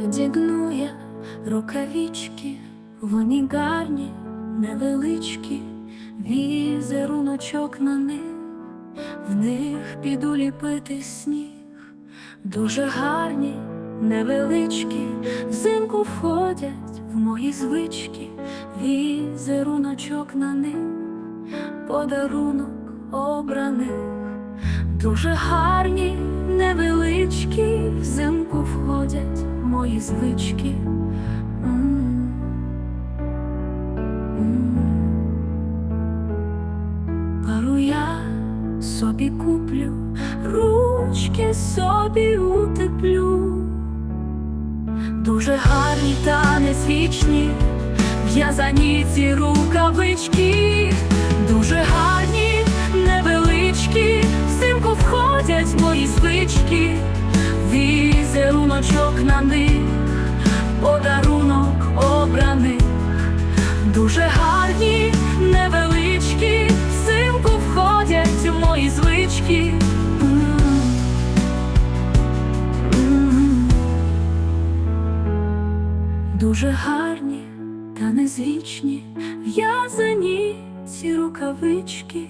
Одягну я рукавички, вони гарні, невеличкі, візеруночок на них, в них піду ліпити сніг, дуже гарні, невеличкі, взимку входять в мої звички, візеруночок на них, подарунок обраних. Дуже гарні, невеличкі, взимку входять мої звички. Пару я собі куплю, ручки собі утеплю. Дуже гарні та незвичні, в'язані ці рукавички, дуже гарні, візеруночок на них, подарунок обраних, дуже гарні, невеличкі, взимку входять в мої звички. Дуже гарні та незвичні, в'язані ці рукавички.